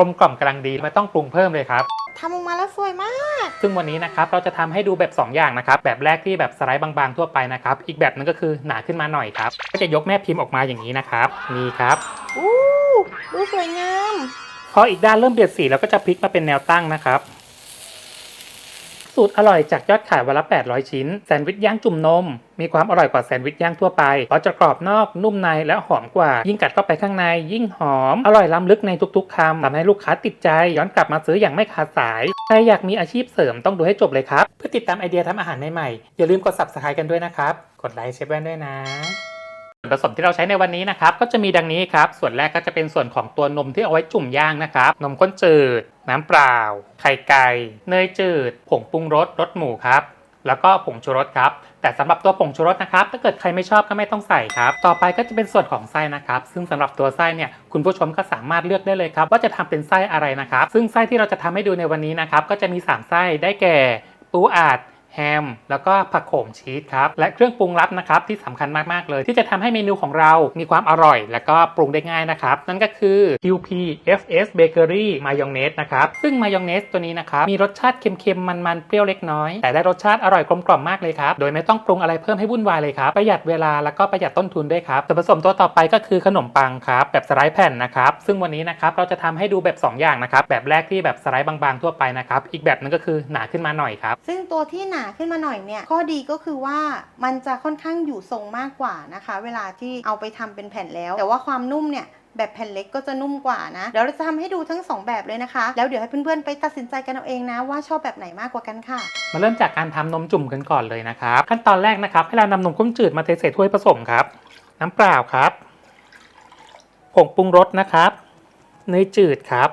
ลมกล่อมกำลังดีไม่ต้องปรุงเพิ่มเลยครับ ทำออกมาแล้วสวยมาก ซึ่งวันนี้นะครับเราจะทำให้ดูแบบ 2 อย่างนะครับ แบบแรกที่แบบสไลด์บางๆทั่วไปนะครับ อีกแบบหนึงก็คือหนาขึ้นมาหน่อยครับ ก็จะยกแม่พิมพ์ออกมาอย่างนี้นะครับนี่ครับ อู้ดูสวยงาม พออีกด้านเริ่มเปลี่ยนสีเราก็จะพลิกมาเป็นแนวตั้งนะครับ สูตรอร่อยจากยอดขายวันละ 800 ชิ้น แซนด์วิชย่างจุ่มนม มีความอร่อยกว่าแซนด์วิชย่างทั่วไป เพราะจะกรอบนอกนุ่มในและหอมกว่า ยิ่งกัดเข้าไปข้างใน ยิ่งหอม อร่อยล้ำลึกในทุกๆคำทำให้ลูกค้าติดใจ ย้อนกลับมาซื้ออย่างไม่ขาดสาย ใครอยากมีอาชีพเสริมต้องดูให้จบเลยครับ เพื่อติดตามไอเดียทำอาหารใหม่ๆอย่าลืมกด subscribe กันด้วยนะครับ กดไลค์เชฟแว่นด้วยนะ วนผสมที่เราใช้ในวันนี้นะครับก็จะมีดังนี้ครับ ส่วนแรกก็จะเป็นส่วนของตัวนมที่เอาไว้จุ่มย่างนะครับ นมข้นจืด น้ำเปล่า ไข่ไก่ เนยจืด ผงปรุงรส รสหมูครับแล้วก็ผงชูรสครับ แต่สำหรับตัวผงชูรสนะครับ ถ้าเกิดใครไม่ชอบก็ไม่ต้องใส่ครับ ต่อไปก็จะเป็นส่วนของไส้นะครับ ซึ่งสำหรับตัวไส้เนี่ย คุณผู้ชมก็สามารถเลือกได้เลยครับ ว่าจะทำเป็นไส้อะไรนะครับ ซึ่งไส้ที่เราจะทำให้ดูในวันนี้นะครับ ก็จะมี 3 ไส้ ได้แก่ ปูอัด แฮม แล้วก็ผักโขมชีสครับ และเครื่องปรุงลับนะครับที่สำคัญมาก ๆ เลย ที่จะทำให้เมนูของเรามีความอร่อย และก็ปรุงได้ง่ายนะครับ นั่นก็คือ QP FS Bakery มายองเนสนะครับ ซึ่งมายองเนสตัวนี้นะครับ มีรสชาติเค็มๆ มันๆ เปรี้ยวเล็กน้อย แต่ได้รสชาติอร่อยกลมกล่อมมากเลยครับ โดยไม่ต้องปรุงอะไรเพิ่มให้วุ่นวายเลยครับ ประหยัดเวลาแล้วก็ประหยัดต้นทุนด้วยครับส่วนผสมตัวต่อไปก็คือขนมปังครับแบบสไลด์แผ่นนะครับซึ่งวันนี้นะครับเราจะทำให้ดูแบบ 2 อย่างนะครับแบบแรกที่แบบสไลด์บางๆทั่วไปนะครับอีกแบบนึงก็คือหนาขึ้นมาหน่อยครับซึ่งตัวที่หนาขึ้นมาหน่อยเนี่ยข้อดีก็คือว่ามันจะค่อนข้างอยู่ทรงมากกว่านะคะ เวลาที่เอาไปทำเป็นแผ่นแล้ว แต่ว่าความนุ่มเนี่ยแบบแผ่นเล็กก็จะนุ่มกว่านะ เดี๋ยวเราจะทำให้ดูทั้งสองแบบเลยนะคะ แล้วเดี๋ยวให้เพื่อนๆไปตัดสินใจกันเอาเองนะ ว่าชอบแบบไหนมากกว่ากันค่ะ มาเริ่มจากการทำนมจุ่มกันก่อนเลยนะครับ ขั้นตอนแรกนะครับ ให้เรานำนมข้นจืดมาเทใส่ถ้วยผสมครับ น้ำเปล่าครับ ผงปรุงรสนะครับ เนยจืดครับ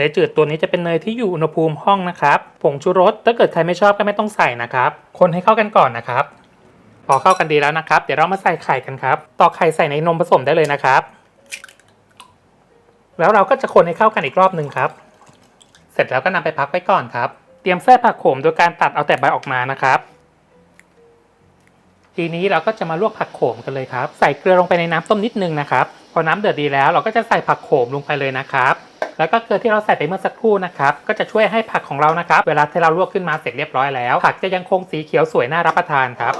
เนยจืดตัวนี้จะเป็นเนยที่อยู่อุณหภูมิห้องนะครับ ผงชูรสถ้าเกิดใครไม่ชอบก็ไม่ต้องใส่นะครับ คนให้เข้ากันก่อนนะครับ พอเข้ากันดีแล้วนะครับ เดี๋ยวเรามาใส่ไข่กันครับตอกไข่ใส่ในนมผสมได้เลยนะครับ แล้วเราก็จะคนให้เข้ากันอีกรอบหนึ่งครับ เสร็จแล้วก็นำไปพักไว้ก่อนครับ เตรียมแส้ผักโขมโดยการตัดเอาแต่ใบออกมานะครับทีนี้เราก็จะมาลวกผักโขมกันเลยครับ ใส่เกลือลงไปในน้ำต้มนิดนึงนะครับ พอน้ำเดือดดีแล้วเราก็จะใส่ผักโขมลงไปเลยนะครับ แล้วก็เกลือที่เราใส่ไปเมื่อสักครู่นะครับก็จะช่วยให้ผักของเรานะครับเวลาที่เราลวกขึ้นมาเสร็จเรียบร้อยแล้ว ผักจะยังคงสีเขียวสวยน่ารับประทานครับ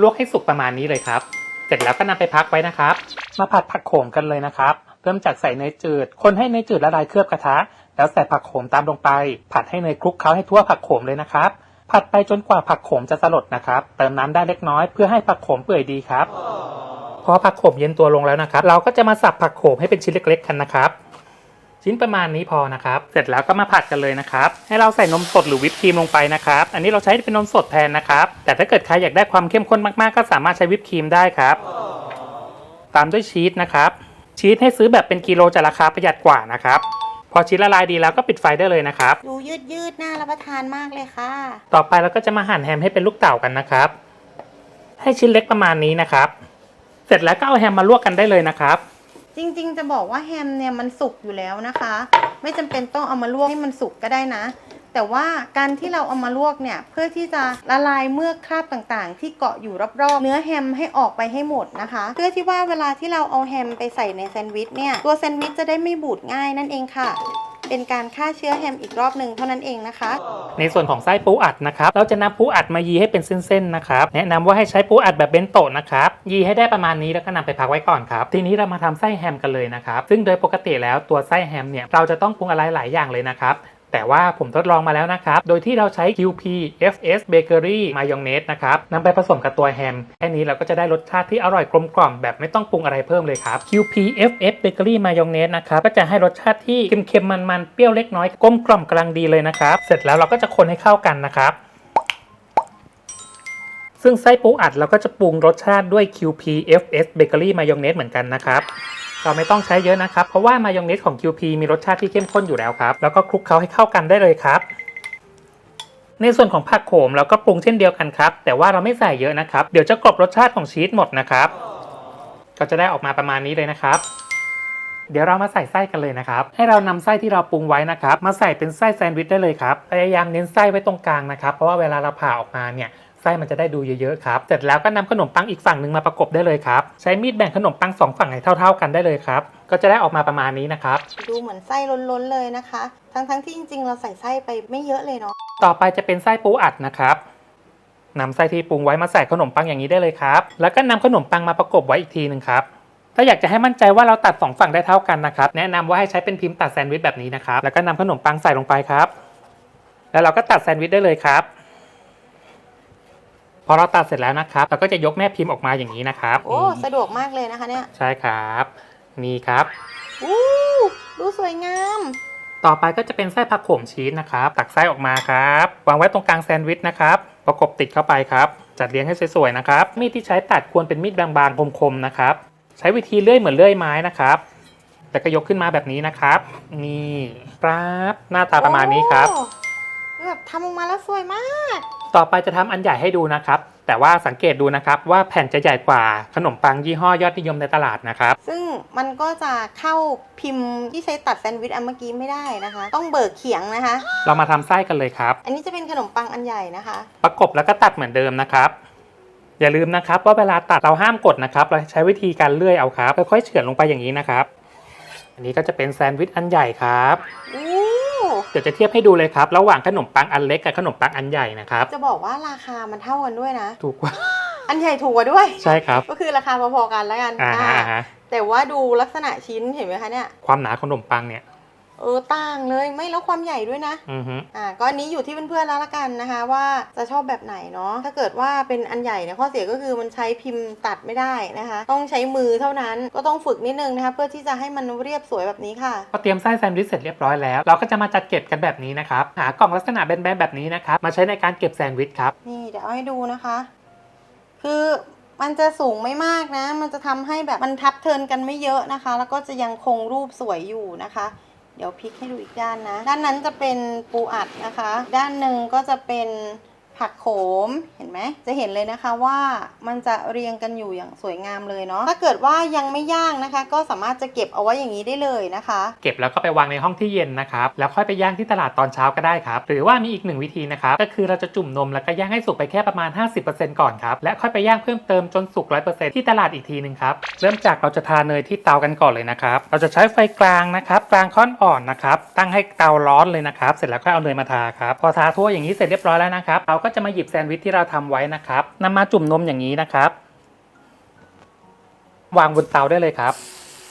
ลวกให้สุกประมาณนี้เลยครับ เสร็จแล้วก็นำไปพักไว้นะครับ มาผัดผักโขมกันเลยนะครับ เริ่มจากใส่เนยจืด คนให้เนยจืดละลายเคลือบกระทะ แล้วใส่ผักโขมตามลงไป ผัดให้เนยคลุกเคล้าให้ทั่วผักโขมเลยนะครับ ผัดไปจนกว่าผักโขมจะสลดนะครับ เติมน้ำได้เล็กน้อยเพื่อให้ผักโขมเปื่อยดีครับพอผักโขมเย็นตัวลงแล้วนะครับ เราก็จะมาสับผักโขมให้เป็นชิ้นเล็ก ๆ กันนะครับ ชิ้นประมาณนี้พอนะครับ เสร็จแล้วก็มาผัดกันเลยนะครับ ให้เราใส่นมสดหรือวิปครีมลงไปนะครับ อันนี้เราใช้เป็นนมสดแทนนะครับ แต่ถ้าเกิดใครอยากได้ความเข้มข้นมากๆ ก็สามารถใช้วิปครีมได้ครับ ตามด้วยชีสนะครับ ชีสให้ซื้อแบบเป็นกิโลจะราคาประหยัดกว่านะครับ พอชีสละลายดีแล้วก็ปิดไฟได้เลยนะครับ ดูยืดยืดๆน่ารับประทานมากเลยค่ะ ต่อไปเราก็จะมาหั่นแฮมให้เป็นลูกเต่ากันนะครับ ให้ชิ้นเล็กประมาณนี้นะครับ เสร็จแล้วก็เอาแฮมมาลวกกันได้เลยนะครับ จริงๆ จะบอกว่าแฮมเนี่ยมันสุกอยู่แล้วนะคะ ไม่จำเป็นต้องเอามาลวกให้มันสุกก็ได้นะ แต่ว่าการที่เราเอามาลวกเนี่ยเพื่อที่จะละลายเมือกคราบต่างๆ ที่เกาะอยู่รอบๆ เนื้อแฮมให้ออกไปให้หมดนะคะ เพื่อที่ว่าเวลาที่เราเอาแฮมไปใส่ในแซนด์วิชเนี่ยตัวแซนด์วิชจะได้ไม่บูดง่ายนั่นเองค่ะ เป็นการฆ่าเชื้อแฮมอีกรอบหนึ่งเท่านั้นเองนะคะ ในส่วนของไส้ปูอัดนะครับ เราจะนำปูอัดมายีให้เป็นเส้นๆนะครับ แนะนำว่าให้ใช้ปูอัดแบบเบนโตะนะครับ ยีให้ได้ประมาณนี้แล้วก็นำไปพักไว้ก่อนครับ ทีนี้เรามาทำไส้แฮมกันเลยนะครับ ซึ่งโดยปกติแล้วตัวไส้แฮมเนี่ย เราจะต้องปรุงอะไรหลายอย่างเลยนะครับ แต่ว่าผมทดลองมาแล้วนะครับ โดยที่เราใช้ QP FS Bakery มายองเนสนะครับนำไปผสมกับตัวแฮม แค่นี้เราก็จะได้รสชาติที่อร่อยกลมกล่อมแบบไม่ต้องปรุงอะไรเพิ่มเลยครับ QP FS Bakery มายองเนสนะครับ ก็จะให้รสชาติที่เค็มๆ มันๆ เปรี้ยวเล็กน้อยกลมกล่อมกำลังดีเลยนะครับ เสร็จแล้วเราก็จะคนให้เข้ากันนะครับซึ่งไส้ปูอัดเราก็จะปรุงรสชาติด้วย QP FS Bakery มายองเนสเหมือนกันนะครับ เราไม่ต้องใช้เยอะนะครับ เพราะว่ามายองเนสของ QP มีรสชาติที่เข้มข้นอยู่แล้วครับ แล้วก็คลุกเคล้าให้เข้ากันได้เลยครับ ในส่วนของผักโขมเราก็ปรุงเช่นเดียวกันครับ แต่ว่าเราไม่ใส่เยอะนะครับ เดี๋ยวจะกลบรสชาติของชีสหมดนะครับ ก็จะได้ออกมาประมาณนี้เลยนะครับ เดี๋ยวเรามาใส่ไส้กันเลยนะครับ ให้เรานำไส้ที่เราปรุงไว้นะครับ มาใส่เป็นไส้แซนด์วิชได้เลยครับ พยายามเน้นไส้ไว้ตรงกลางนะครับ เพราะว่าเวลาเราผ่าออกมาเนี่ย ไส้มันจะได้ดูเยอะๆครับ เสร็จแล้วก็นำขนมปังอีกฝั่งหนึ่งมาประกบได้เลยครับ ใช้มีดแบ่งขนมปังสองฝั่งให้เท่า ๆ กันได้เลยครับ ก็จะได้ออกมาประมาณนี้นะครับ ดูเหมือนไส้ล้นๆเลยนะคะ ทั้งๆที่จริง ๆ เราใส่ไส้ไปไม่เยอะเลยเนาะ ต่อไปจะเป็นไส้ปูอัดนะครับนำไส้ที่ปรุงไว้มาใส่ขนมปังอย่างนี้ได้เลยครับ แล้วก็นำขนมปังมาประกบไว้อีกทีหนึ่งครับถ้าอยากจะให้มั่นใจว่าเราตัดสองฝั่งได้เท่ากันนะครับ แนะนำว่าให้ใช้เป็นพิมพ์ตัดแซนด์วิชแบบนี้นะครับ แล้วก็นำขนมปังใส่ลงไปครับ แล้วเราก็ตัดแซนด์วิชได้เลยครับ พอเราตัดเสร็จแล้วนะครับ เราก็จะยกแม่พิมพ์ออกมาอย่างนี้นะครับโอ้นี่สะดวกมากเลยนะคะเนี่ยใช่ครับ นี่ครับอู้ดูสวยงาม ต่อไปก็จะเป็นไส้ผักโขมชีสนะครับ ตักไส้ออกมาครับวางไว้ตรงกลางแซนด์วิชนะครับประกบติดเข้าไปครับ จัดเรียงให้สวยๆนะครับ มีดที่ใช้ตัดควรเป็นมีดบางๆคมๆนะครับ ใช้วิธีเลื่อยเหมือนเลื่อยไม้นะครับแล้วก็ยกขึ้นมาแบบนี้นะครับ นี่ครับหน้าตาประมาณนี้ครับโอ้แบบทำออกมาแล้วสวยมาก ต่อไปจะทำอันใหญ่ให้ดูนะครับ แต่ว่าสังเกตดูนะครับว่าแผ่นจะใหญ่กว่าขนมปังยี่ห้อยอดนิยมในตลาดนะครับ ซึ่งมันก็จะเข้าพิมพ์ที่ใช้ตัดแซนด์วิชอันเมื่อกี้ไม่ได้นะคะ ต้องเบิกเขียงนะคะ เรามาทำไส้กันเลยครับ อันนี้จะเป็นขนมปังอันใหญ่นะคะ ประกบแล้วก็ตัดเหมือนเดิมนะครับอย่าลืมนะครับว่าเวลาตัดเราห้ามกดนะครับเราใช้วิธีการเลื่อยเอาครับค่อยๆเฉือนลงไปอย่างนี้นะครับ อันนี้ก็จะเป็นแซนด์วิชอันใหญ่ครับอู้เดี๋ยวจะเทียบให้ดูเลยครับ ระหว่างขนมปังอันเล็กกับขนมปังอันใหญ่นะครับ จะบอกว่าราคามันเท่ากันด้วยนะ ถูกกว่า อันใหญ่ถูกกว่าด้วย ใช่ครับ ก็คือราคาพอๆกันแล้วกันอ่าฮะอ่าอ่าฮะแต่ว่าดูลักษณะชิ้นเห็นไหมคะเนี่ย ความหนาขนมปังเนี่ย เออต่างเลยไม่แล้วความใหญ่ด้วยนะ อือฮึ อ่าก็อันนี้อยู่ที่เพื่อนๆแล้วละกันนะคะ ว่าจะชอบแบบไหนเนาะถ้าเกิดว่าเป็นอันใหญ่เนี่ยข้อเสียก็คือมันใช้พิมพ์ตัดไม่ได้นะคะ ต้องใช้มือเท่านั้นก็ต้องฝึกนิดนึงนะคะ เพื่อที่จะให้มันเรียบสวยแบบนี้ค่ะ พอเตรียมไส้แซนด์วิชเสร็จเรียบร้อยแล้ว เราก็จะมาจัดเก็บกันแบบนี้นะครับ หากล่องลักษณะแบนๆแบบนี้นะครับ มาใช้ในการเก็บแซนด์วิชครับ นี่เดี๋ยวเอาให้ดูนะคะ คือมันจะสูงไม่มากนะ มันจะทำให้แบบมันทับเทินกันไม่เยอะนะคะ แล้วก็จะยังคงรูปสวยอยู่นะคะ เดี๋ยวพลิกให้ดูอีกด้านนะ ด้านนั้นจะเป็นปูอัดนะคะ ด้านหนึ่งก็จะเป็น ผักโขมเห็นไหมจะเห็นเลยนะคะว่ามันจะเรียงกันอยู่อย่างสวยงามเลยเนาะถ้าเกิดว่ายังไม่ย่างนะคะ ก็สามารถจะเก็บเอาไว้อย่างนี้ได้เลยนะคะ เก็บแล้วก็ไปวางในห้องที่เย็นนะครับแล้วค่อยไปย่างที่ตลาดตอนเช้าก็ได้ครับหรือว่ามีอีกหนึ่งวิธีนะครับก็คือเราจะจุ่มนมแล้วก็ย่างให้สุกไปแค่ประมาณ 50%ก่อนครับและค่อยไปย่างเพิ่มเติมจนสุก100%ที่ตลาดอีกทีหนึ่งครับเริ่มจากเราจะทาเนยที่เตากันก่อนเลยนะครับเราจะใช้ไฟกลางนะครับกลางค่อนอ่อนนะครับตั้งให้เตาร้อนเลยนะครับเสร็จแล้วค่อยเอาเนยมาทาครับพอทาทั่วอย่างนี้เสร็จเรียบร้อยแล้วนะครับเราก็ก็จะมาหยิบแซนด์วิชที่เราทำไว้นะครับนำมาจุ่มนมอย่างนี้นะครับ วางบนเตาได้เลยครับ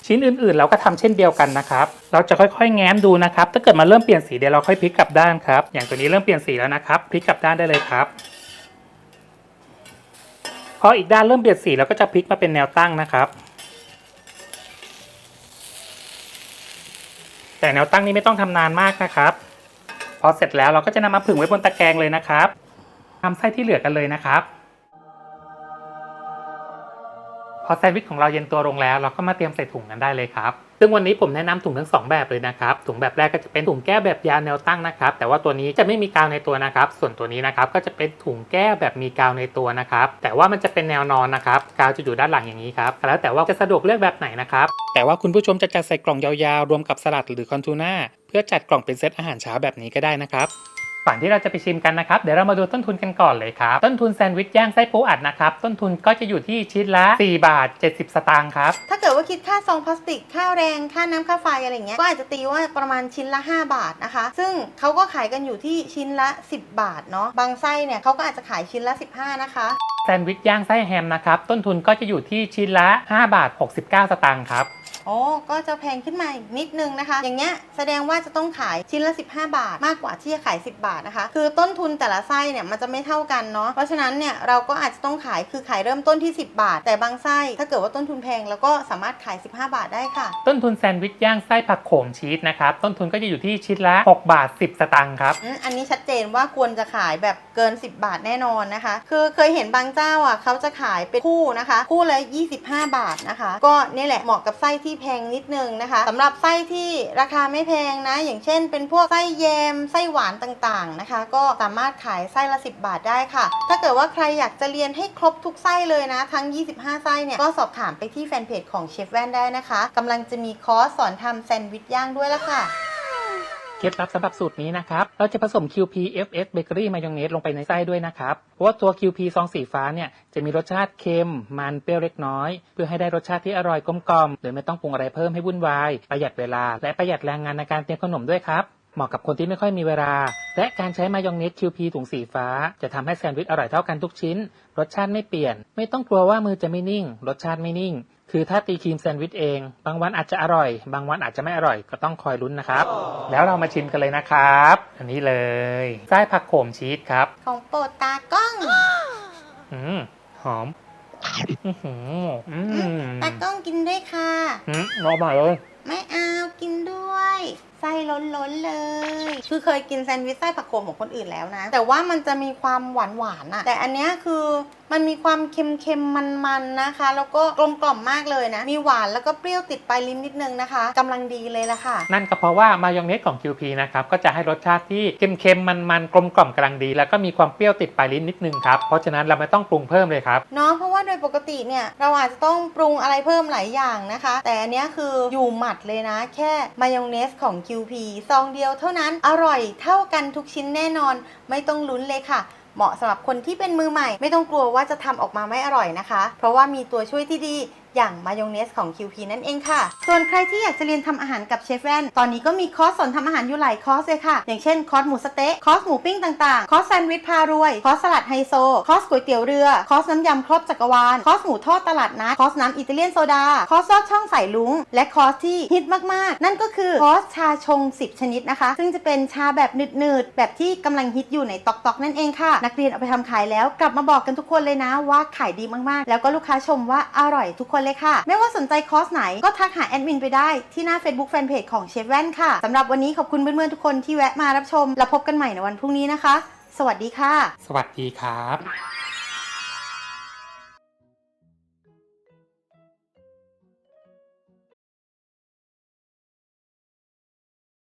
ชิ้นอื่นๆ เราก็ทำเช่นเดียวกันนะครับ เราจะค่อยๆ แง้มดูนะครับ ถ้าเกิดมันเริ่มเปลี่ยนสีเดี๋ยวเราค่อยพลิกกลับด้านครับ อย่างตัวนี้เริ่มเปลี่ยนสีแล้วนะครับ พลิกกลับด้านได้เลยครับพออีกด้านเริ่มเปลี่ยนสีเราก็จะพลิกมาเป็นแนวตั้งนะครับแต่แนวตั้งนี้ไม่ต้องทำนานมากนะครับ พอเสร็จแล้วเราก็จะนำมาผึ่งไว้บนตะแกรงเลยนะครับ ทำไส้ที่เหลือกันเลยนะครับ พอแซนด์วิชของเราเย็นตัวลงแล้ว เราก็มาเตรียมใส่ถุงกันได้เลยครับ ซึ่งวันนี้ผมแนะนำถุงทั้งสองแบบเลยนะครับ ถุงแบบแรกก็จะเป็นถุงแก้วแบบยาวแนวตั้งนะครับ แต่ว่าตัวนี้จะไม่มีกาวในตัวนะครับ ส่วนตัวนี้นะครับก็จะเป็นถุงแก้วแบบมีกาวในตัวนะครับ แต่ว่ามันจะเป็นแนวนอนนะครับ กาวจะอยู่ด้านหลังอย่างนี้ครับ แล้วแต่ว่าจะสะดวกเลือกแบบไหนนะครับแต่ว่าคุณผู้ชมจะจัดใส่กล่องยาวๆ รวมกับสลัดหรือคอนทูน่าเพื่อจัดกล่องเป็นเซตอาหารเช้าแบบนี้ก็ได้นะครับ ก่อนที่เราจะไปชิมกันนะครับ เดี๋ยวเรามาดูต้นทุนกันก่อนเลยครับ ต้นทุนแซนด์วิชย่างไส้ปูอัดนะครับ ต้นทุนก็จะอยู่ที่ชิ้นละ 4 บาท 70 สตางค์ครับ ถ้าเกิดว่าคิดค่าซองพลาสติก ค่าแรง ค่าน้ำค่าไฟอะไรเงี้ย ก็อาจจะตีว่าประมาณชิ้นละ 5 บาทนะคะ ซึ่งเขาก็ขายกันอยู่ที่ชิ้นละ 10 บาทเนาะ บางไส้เนี่ยเขาก็อาจจะขายชิ้นละ 15 นะคะแซนด์วิชย่างไส้แฮมนะครับ ต้นทุนก็จะอยู่ที่ชิ้นละ 5 บาท 69 สตางค์ครับ โอ้ก็จะแพงขึ้นมาอีกนิดนึงนะคะ อย่างเงี้ยแสดงว่าจะต้องขายชิ้นละ 15 บาท มากกว่าที่จะขาย 10 บาทนะคะ คือต้นทุนแต่ละไส้เนี่ยมันจะไม่เท่ากันเนาะเพราะฉะนั้นเนี่ยเราก็อาจจะต้องขายคือขายเริ่มต้นที่ 10 บาท แต่บางไส้ถ้าเกิดว่าต้นทุนแพงเราก็สามารถขาย 15 บาทได้ค่ะ ต้นทุนแซนด์วิชย่างไส้ผักโขมชีสนะครับต้นทุนก็จะอยู่ที่ชิ้นละ 6 บาท 10 สตางค์ครับอืมอันนี้ชัดเจนว่าควรจะขายแบบเกิน 10 บาทแน่นอนนะคะ คือเคยเห็นบางเจ้าอะเขาจะขายเป็นคู่นะคะ คู่ละ25 บาทนะคะ ก็นี่แหละเหมาะกับไส้ที่แพงนิดนึงนะคะสำหรับไส้ที่ราคาไม่แพงนะ อย่างเช่น เป็นพวกไส้แยมไส้หวานต่างๆนะคะ ก็สามารถขายไส้ละ 10 บาทได้ค่ะ ถ้าเกิดว่าใครอยากจะเรียนให้ครบทุกไส้เลยนะ ทั้ง 25 ไส้เนี่ยก็สอบถามไปที่แฟนเพจของเชฟแว่นได้นะคะกำลังจะมีคอร์สสอนทำแซนด์วิชย่างด้วยละค่ะ เคล็ดลับสำหรับสูตรนี้นะครับ เราจะผสม QP FS Bakery Mayonnaise ลงไปในไส้ด้วยนะครับ เพราะว่าตัว QP ซองสีฟ้าเนี่ยจะมีรสชาติเค็ม มันเปรี้ยวเล็กน้อย เพื่อให้ได้รสชาติที่อร่อยกลมกล่อมโดยไม่ต้องปรุงอะไรเพิ่มให้วุ่นวาย ประหยัดเวลา และประหยัดแรงงานในการเตรียมขนมด้วยครับ เหมาะกับคนที่ไม่ค่อยมีเวลา และการใช้มายองเนส QP ถุงสีฟ้า จะทำให้แซนด์วิชอร่อยเท่ากันทุกชิ้น รสชาติไม่เปลี่ยน ไม่ต้องกลัวว่ามือจะไม่นิ่ง รสชาติไม่นิ่ง คือถ้าตีครีมแซนด์วิชเอง บางวันอาจจะอร่อย บางวันอาจจะไม่อร่อยก็ต้องคอยลุ้นนะครับ แล้วเรามาชิมกันเลยนะครับ อันนี้เลยไส้ผักโขมชีสครับ ของโปรดตากล้องอืมหอมอื้อหืออืมตากล้องกินด้วยค่ะ อืมอร่อยเลย ไม่เอากินด้วยไส้ล้นๆเลย คือเคยกินแซนด์วิชไส้ผักโขมของคนอื่นแล้วนะ แต่ว่ามันจะมีความหวานๆอะแต่อันเนี้ยคือมันมีความเค็มๆ มันๆ นะคะ แล้วก็กลมกล่อมมากเลยนะ มีหวานแล้วก็เปรี้ยวติดปลายลิ้นนิดนึงนะคะกำลังดีเลยละค่ะ นั่นก็เพราะว่ามายองเนสของ QP นะครับ ก็จะให้รสชาติที่เค็มๆ มันๆ กลมกล่อมกำลังดี แล้วก็มีความเปรี้ยวติดปลายลิ้นนิดนึงครับ เพราะฉะนั้นเราไม่ต้องปรุงเพิ่มเลยครับ เนาะ เพราะว่าโดยปกติเนี่ยเราอาจจะต้องปรุงอะไรเพิ่มหลายอย่างนะคะ แต่อันเนี้ยคืออยู่หมัดเลยนะ แค่มายองเนสของ QP ซองเดียวเท่านั้นอร่อยเท่ากันทุกชิ้นแน่นอน ไม่ต้องลุ้นเลยค่ะ เหมาะสำหรับคนที่เป็นมือใหม่ ไม่ต้องกลัวว่าจะทำออกมาไม่อร่อยนะคะ เพราะว่ามีตัวช่วยที่ดี อย่างมายองเนสของ QP นั่นเองค่ะ ส่วนใครที่อยากจะเรียนทำอาหารกับเชฟแว่น ตอนนี้ก็มีคอร์สสอนทำอาหารอยู่หลายคอร์สเลยค่ะ อย่างเช่นคอร์สหมูสเต๊ะ คอร์สหมูปิ้งต่างๆ คอร์สแซนด์วิชพารวย คอร์สสลัดไฮโซ คอร์สก๋วยเตี๋ยวเรือ คอร์สน้ำยำครบจักรวาล คอร์สหมูทอดตลาดนัด คอร์สน้ำอิตาเลียนโซดา คอร์สลอดช่องใสายลุง และคอร์สที่ฮิตมากๆ นั่นก็คือคอร์สชาชง 10 ชนิดนะคะ ซึ่งจะเป็นชาแบบหนืดๆ แบบที่กำลังฮิตอยู่ในตอกๆนั่นเองค่ะ นักเรียนเอาไปทำขายแล้วกลับมาบอกกันทุกคนเลยนะว่าขายดีมากๆ แล้วก็ลูกค้าชมว่าอร่อยทุกคนเลยค่ะ ไม่ว่าสนใจคอร์สไหนก็ทักหาแอดมินไปได้ที่หน้า Facebook Fanpage ของเชฟแว่นค่ะสำหรับวันนี้ขอบคุณเพื่อนๆทุกคนที่แวะมารับชม แล้วพบกันใหม่ในวันพรุ่งนี้นะคะ สวัสดีค่ะ สวัสดีครับ